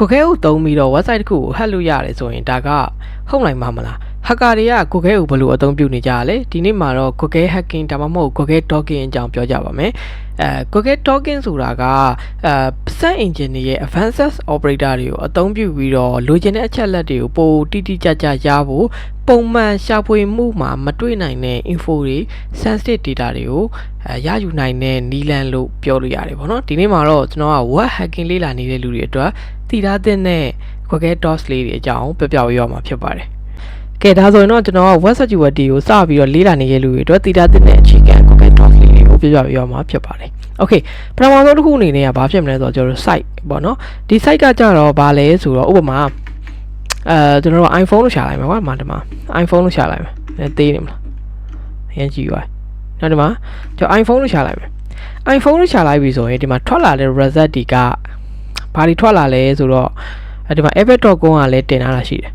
ကိုခဲကိုတုံးပြီးတော့ website တစ်ခုကို hack လုပ်ရတယ်ဆိုရင်ဒါကဟုတ်နိုင်မှာမလား hacker တွေကကိုခဲကိုဘယ်လိုအသုံးပြုနေကြရလဲဒီနေ့မှာတော့ကိုခဲ hacking ဒါမှမဟုတ်ကိုခဲ talking အကြောင်းပြောကြပါမယ်အဲကိုခဲ talking ဆိုတာကအဲ search engine တွေရဲ့ advanced operator တွေကိုအသုံးပြုပြီးတော့လိုချင်တဲ့အချက်အလက်တွေကိုပိုတိတိကျကျရဖို့ပုံမှန်ရှာဖွေမှုမှာမတွေ့နိုင်တဲ့ info တွေ sensitive data တွေကိုအဲရယူနိုင်တဲ့နီလန်လို့ပြောလို့ရတယ်ပေါ့နော်ဒီနေ့မှာတော့ကျွန်တော်က web hacking လေ့လာနေတဲ့လူတွေအတွက် တည်ထားတဲ့နဲ့ခွက်ခဲ DOS လေးတွေအကြောင်းပြောပြပေးရမှာဖြစ်ပါတယ်။ကဲဒါဆိုရင်တော့ကျွန်တော်က web security ကိုစပြီးတော့လေ့လာနေရလူတွေအတွက်တည်ထားတဲ့နဲ့အခြေခံခွက်ခဲ DOS လေးတွေကိုပြောပြပေးရမှာဖြစ်ပါတယ်။ Okay ပထမဆုံးတစ်ခုအနေနဲ့ကဘာဖြစ်မလဲဆိုတော့ကျွန်တော် site ပေါ့နော်။ဒီ site ကကြတော့ဘာလဲဆိုတော့ဥပမာအဲကျွန်တော်တို့ iPhone လို့ရှာလိုက်မယ်ကွာမာဒီမှာ iPhone လို့ရှာလိုက်မယ်။နည်းသေးနေမလား။အရင်ကြည့်ပါနောက်ဒီမှာကျွန်တော် iPhone လို့ရှာလိုက်မယ် iPhone လို့ရှာလိုက်ပြီဆိုရင်ဒီမှာထွက်လာတဲ့ result တွေက ဘာတွေထွက်လာလဲဆိုတော့အဲဒီမှာ app.com ကလည်းတင်ထားတာရှိတယ်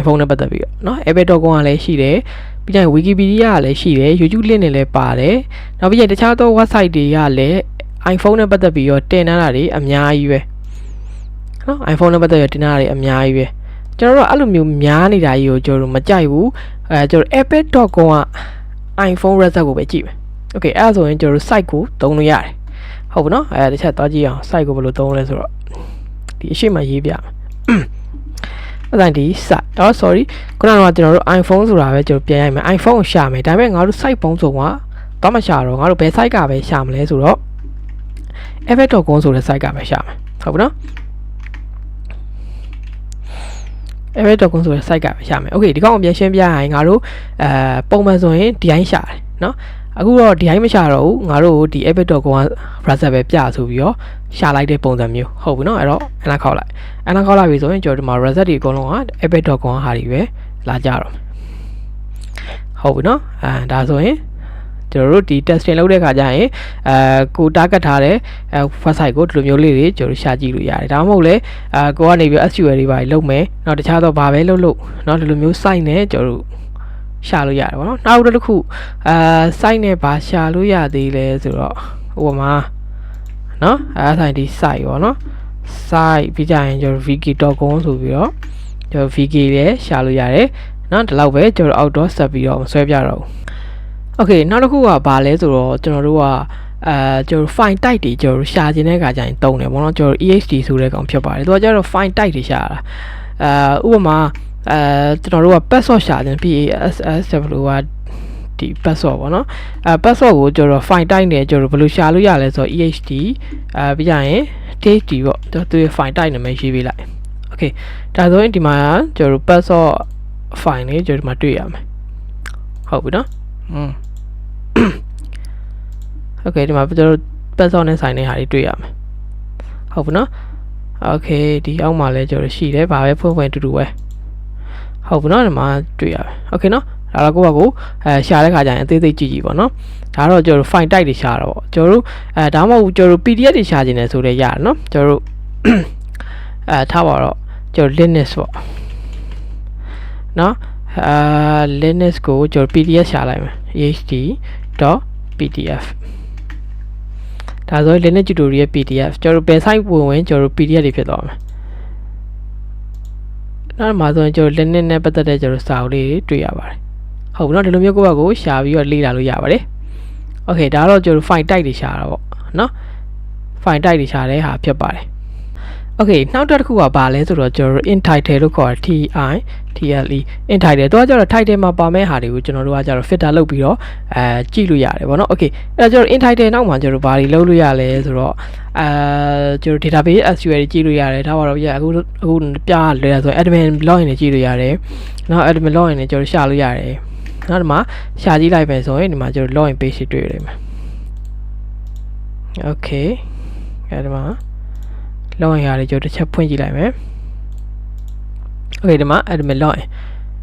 iPhone နဲ့ပတ်သက်ပြီးတော့เนาะ app.com ကလည်းရှိတယ်ပြီးရင် Wikipedia ကလည်းရှိတယ် YouTube link တွေလည်းပါတယ်နောက်ပြီးရင်တခြားသော website တွေကလည်း iPhone နဲ့ပတ်သက်ပြီးတော့တင်ထားတာတွေအများကြီးပဲเนาะ iPhone နဲ့ပတ်သက်ပြီးတင်ထားတာတွေအများကြီးပဲကျွန်တော်တို့အဲ့လိုမျိုးများနေတာကြီးကိုကျွန်တော်တို့မကြိုက်ဘူးအဲကျွန်တော် app.com က iPhone result ကိုပဲကြည့်မယ် Okay အဲ့ဒါဆိုရင်ကျွန်တော်တို့ site ကိုသုံးလို့ရတယ် ဟုတ်ပါနော်အဲတစ်ချက်သွားကြည့်အောင် site ကိုဘယ်လိုသုံးလဲဆိုတော့ဒီအရှိမရေးပြမယ်အဲ့ဒါဒီ site တော့ sorry ခုနကကျွန်တော်တို့ iPhone ဆိုတာပဲကျွန်တော်ပြန်ရိုက်မယ် iPhone ကိုရှာမယ်ဒါပေမဲ့ငါတို့ site ပုံးစုံကတော့မရှာတော့ငါတို့ဘယ် site ကပဲရှာမလဲဆိုတော့ effect.com ဆိုတဲ့ site ကပဲရှာမယ်ဟုတ်ပါနော် effect.com ဆိုတဲ့ site ကပဲရှာမယ် okay ဒီကောင်ကိုပြန်ရှင်းပြရရင်ငါတို့အဲပုံမှန်ဆိုရင်ဒီတိုင်းရှာတယ်เนาะ အခုတော့ဒီတိုင်းမရှာတော့ဘူးငါတို့ဒီ epic.com က browser ပဲပြဆိုပြီးတော့ရှာလိုက်တဲ့ပုံစံမျိုးဟုတ်ပြီเนาะအဲ့တော့အနာခောက်လိုက်အနာခောက်လိုက်ပြီဆိုရင်ကျွန်တော်ဒီမှာ result တွေအကုန်လုံးက epic.com ဟာတွေပဲလာကြတော့ဟုတ်ပြီเนาะအဲဒါဆိုရင်ကျွန်တော်တို့ဒီ testing လုပ်တဲ့ခါကျရင်အဲကို target ထားတဲ့အဲ website ကိုဒီလိုမျိုးလေးတွေကျွန်တော်ရှာကြည့်လို့ရတယ်ဒါမှမဟုတ်လေအဲကိုကနေပြီး SQL တွေပါလုပ်မယ်เนาะတခြားတော့ဘာပဲလုပ်လို့เนาะဒီလိုမျိုး site နဲ့ကျွန်တော်တို့ ရှာလို့ရတယ်ဗောနော်နောက်တစ်ခုအာ site နဲ့ဘာရှာလို့ရသေးလဲဆိုတော့ဟိုမှာနော်အဲဆိုင်ဒီ site ဗောနော် site ပြီးကြရင်ကျွန်တော် vk.com ဆိုပြီးတော့ကျွန်တော် vk လည်းရှာလို့ရတယ်နော်ဒီလောက်ပဲကျွန်တော် outdoor ဆက်ပြီးတော့မဆွဲပြတော့ဘူး okay နောက်တစ်ခုကဘာလဲဆိုတော့ကျွန်တော်တို့ကအဲကျွန်တော် file type တွေကျွန်တော်ရှာခြင်းတဲ့အခါကျရင်တုံးတယ်ပေါ့နော်ကျွန်တော် EHD ဆိုတဲ့ကောင်ဖြစ်ပါတယ်သူကကျတော့ file type တွေရှာတာအဲဥပမာ အဲကျွန်တော်တို့က password ရှာတယ် PASSW ကဒီ password ပေါ့နော်အဲ password ကိုကျွန်တော် file type နဲ့ကျွန်တော်ဘယ်လိုရှာလို့ရလဲဆိုတော့ EHD အဲပြီးကြရင် THD ပေါ့သူရဲ့ file type နာမည်ရေးပေးလိုက် okay ဒါဆိုရင်ဒီမှာကျွန်တော် password file လေးကျွန်တော်ဒီမှာတွေ့ရမယ်ဟုတ်ပြီနော်อืม okay ဒီမှာကျွန်တော် password နဲ့ဆိုင်တဲ့ဟာတွေတွေ့ရမယ်ဟုတ်ပြီနော် okay ဒီအောက်မှာလည်းကျွန်တော်ရှိတယ်ဘာပဲဖွင့်ဖွင့်တူတူပဲ ဟုတ်ပြီနော်ဒီမှာတွေ့ရမယ်โอเคနော်ဒါတော့ကိုယ့်ဘက်ကိုအဲရှာတဲ့ခါကျရင်အသေးသေးကြည့်ကြည့်ပေါ့နော်ဒါတော့ကျွန်တော်တို့ file type တွေရှာတော့ပေါ့ကျွန်တော်တို့အဲဒါမှမဟုတ်ကျွန်တော်တို့ PDF တွေရှာခြင်းလဲဆိုတော့ရတယ်နော်ကျွန်တော်တို့အဲထားပါတော့ကျွန်တော် Linux ပေါ့နော်အာ Linux ကိုကျွန်တော် PDF ရှာလိုက်မယ် hd.pdf ဒါဆို Linux tutorial PDF ကျွန်တော်တို့ဘယ် site ဝင်ဝင်ကျွန်တော်တို့ PDF တွေဖြစ်သွားမယ် နောက်မှာဆိုရင်ကျွန်တော် Linux နဲ့ပတ်သက်တဲ့ကျွန်တော်စာအုပ်လေးတွေတွေ့ရပါတယ်ဟုတ်ပြီနော်ဒီလိုမျိုးကိုယ့်ဘက်ကိုရှာပြီးတော့လေ့လာလို့ရပါတယ်โอเคဒါတော့ကျွန်တော် file type တွေရှာတာပေါ့နော် file type တွေရှာတဲ့ဟာဖြစ်ပါတယ်โอเคနောက်တစ်ခုကဘာလဲဆိုတော့ကျွန်တော် entitle လို့ခေါ်တာ ti TLE entitle တော့ကျတော့ title မှာပါမဲ့ဟာတွေကိုကျွန်တော်တို့ကကျတော့ filter လုပ်ပြီးတော့အဲကြည့်လို့ရတယ်ဗောနော် okay အဲ့တော့ကျွန်တော် entitle နောက်မှာကျွန်တော်ဘာတွေလုပ်လို့ရလဲဆိုတော့ အဲကျွန်တော် database SQL ကြည့်လို့ရတယ်ဒါပါတော့ပြအခုအခုပြလွယ်ရဆို admin login တွေကြည့်လို့ရတယ်နောက် admin login တွေကျွန်တော်ရှာလို့ရတယ်နောက်ဒီမှာရှာကြည့်လိုက်ပဲဆိုရင်ဒီမှာကျွန်တော် login page တွေတွေ့ရမယ် okay အဲ့ဒီမှာ login ရတယ်ကျွန်တော်တစ်ချက်ဖွင့်ကြည့်လိုက်မယ် okay ဒီမှာ admin login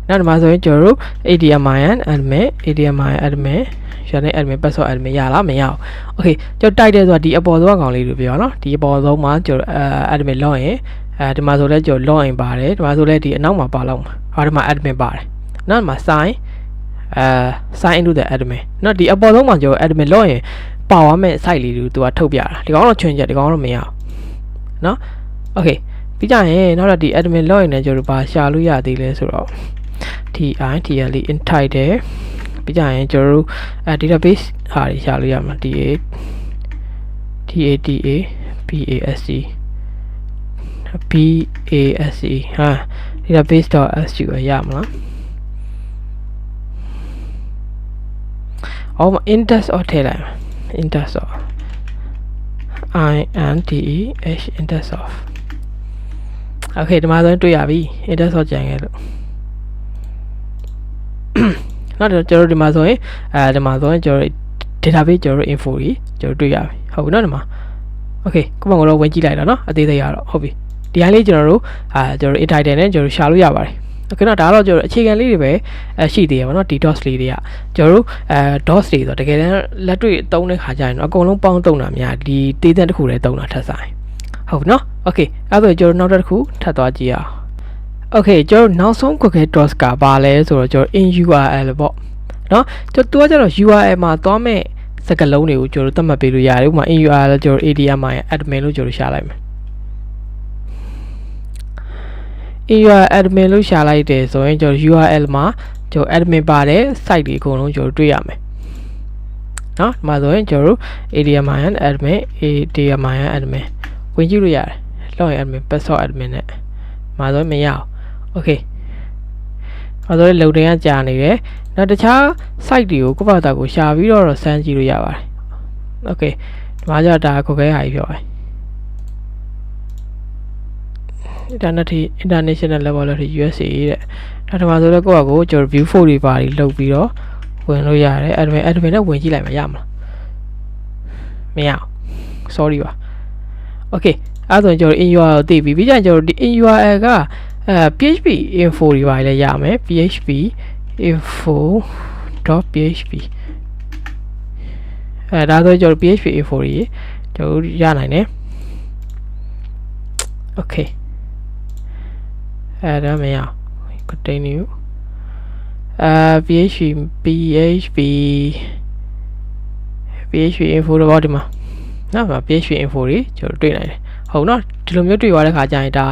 နောက်ဒီမှာဆိုရင်ကျွန်တော်တို့ ADMIN admin ADMIN admin ရှာနေ admin password admin ရလားမရအောင် okay ကျွန်တော်တိုက်တယ်ဆိုတာဒီအပေါ်ဆုံးအကောင်လေးလို့ပြောနော်ဒီအပေါ်ဆုံးမှာကျွန်တော် admin login အဲဒီမှာဆိုလဲကျွန်တော် login ပါတယ်ဒီမှာဆိုလဲဒီအနောက်မှာပါလောက်မှာဟောဒီမှာ admin ပါတယ်နောက်ဒီမှာ sign အဲ sign into the admin နော်ဒီအပေါ်ဆုံးမှာကျွန်တော် admin login ပါသွားမဲ့ site လေးတွေသူကထုတ်ပြတာဒီကောင်တော့ချွင်းချက်ဒီကောင်တော့မရအောင်နော် okay ပြီးကြရင်နောက်တော့ဒီ admin login နဲ့ကျွန်တော်တို့ဘာရှာလို့ရသေးလဲဆိုတော့ ti tl entitle ပြီးကြရင်ကျွန်တော်တို့အဲ database ဟာတွေရှာလို့ရမှာ da data basc basc ဟာ database.sql ရမလားအော် index အော်ထည့်လိုက်မယ် index of i n d e h index of okay ဒီမှာဆိုရင်တွေ့ရပြီ index of ကြံခဲ့လို့ နောက်တော့ကျွန်တော်တို့ဒီမှာဆိုရင်အဲဒီမှာဆိုရင်ကျွန်တော်တို့ database ကျွန်တော်တို့ info ကြီးကျွန်တော်တို့တွေ့ရပြီဟုတ်ပြီနော်ဒီမှာ okay ခုမှကတော့ဝင်ကြည့်လိုက်တော့နော်အသေးသေးရတော့ဟုတ်ပြီဒီတိုင်းလေးကျွန်တော်တို့အာကျွန်တော်တို့ entitle နဲ့ကျွန်တော်တို့ရှာလို့ရပါတယ်โอเคတော့ဒါတော့ကျွန်တော်အခြေခံလေးတွေပဲအရှိသေးရပါတော့ဒီ dots လေးတွေကကျွန်တော်တို့အဲ dots တွေဆိုတကယ်တမ်းလက်တွေ့သုံးတဲ့ခါကျရင်တော့အကုန်လုံးပေါင်းသုံးတာများဒီတေးသန့်တစ်ခုလေးသုံးတာထပ်ဆိုင်ဟုတ်ပြီနော်โอเคအဲ့ဒါဆိုကျွန်တော်နောက်တစ်ခုထပ်သွားကြည့်အောင် โอเคကျွန်တော်နောက်ဆုံး Google Docs ကဘာလဲဆိုတော့ကျွန်တော် in URL ပေါ့နော်ကျွန်တော်ကကျတော့ URL မှာသွားမဲ့စကားလုံးတွေကိုကျွန်တော်သတ်မှတ်ပေးလို့ရတယ်ဥပမာ in URL ကျွန်တော် ADM မှာ admin လို့ကျွန်တော်ရှာလိုက်မယ် URL admin လို့ရှာလိုက်တယ်ဆိုရင်ကျွန်တော် URL မှာကျွန်တော် admin ပါတဲ့ site တွေအကုန်လုံးကျွန်တော်တွေ့ရမယ်เนาะဒီမှာဆိုရင်ကျွန်တော်တို့ ADMIN admin ADMIN admin ဝင်ကြည့်လို့ရတယ် login admin password admin နဲ့မှာဆိုရင်မရအောင် okay အဲဆိုရင် loading ကကြာနေတယ်နောက်တခြား site တွေကိုကိုယ့်ဘာသာကိုရှာပြီးတော့ဆန်းကြည့်လို့ရပါတယ် okay ဒီမှာကျတော့ဒါကိုခဲဟာကြီးပြောပါတယ် internet ထိ international level ထိ USA တဲ့ဒါဒီမှာဆိုတော့ကိုယ့်အကိုကျွန်တော် view 4တွေပါပြီးလုပ်ပြီးတော့ဝင်လို့ရတယ် admin admin နဲ့ဝင်ကြည့်လိုက်မှာရမလားမရအောင် sorry ပါ okay အဲ့ဒါဆိုရင်ကျွန်တော် in URL ကိုသိပြီပြီးကြရင်ကျွန်တော်ဒီ in URL က အဲ php info တွေပါလည်းရမယ် php info.php အဲဒါဆိုကျွန်တော် php info တွေကျွန်တော်ရနိုင်တယ် okay အဲ့ဒါမရ continue အာ php php php info တော့ဒီမှာနော်မှာ php info တွေကျွန်တော်တွေ့နိုင်တယ်ဟုတ်နော် ဒီလိုမျိုးတွေ့ရတဲ့ခါကျရင်ဒါ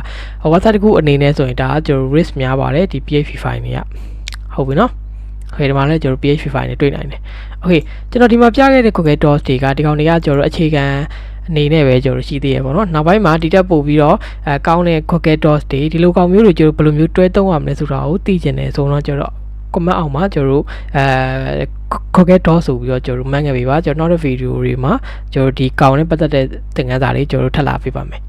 website တစ်ခုအနေနဲ့ဆိုရင်ဒါကျွန်တော် risk များပါတယ်ဒီ php file တွေကဟုတ်ပြီနော်โอเคဒီမှာလည်းကျွန်တော် php file တွေတွေ့နိုင်တယ်โอเคကျွန်တော်ဒီမှာပြခဲ့တဲ့ Google Docs တွေကဒီကောင်တွေကကျွန်တော်အခြေခံအနေနဲ့ပဲကျွန်တော်ရှိသေးရပေါ့နော်နောက်ပိုင်းမှာဒီတက်ပို့ပြီးတော့အဲကောင်းတဲ့ Google Docs တွေဒီလိုကောင်မျိုးတွေကျွန်တော်ဘယ်လိုမျိုးတွဲသုံးရမလဲဆိုတာကိုသိကျင်တယ်ဆိုတော့ကျွန်တော် comment အောင်မှာကျွန်တော်တို့အဲ Google Docs ဆိုပြီးတော့ကျွန်တော်တို့မှတ်ခဲ့ပေးပါကျွန်တော်နောက်တဲ့ဗီဒီယိုတွေမှာကျွန်တော်ဒီကောင်နဲ့ပတ်သက်တဲ့သင်ခန်းစာတွေကျွန်တော်တို့ထပ်လာပေးပါမယ်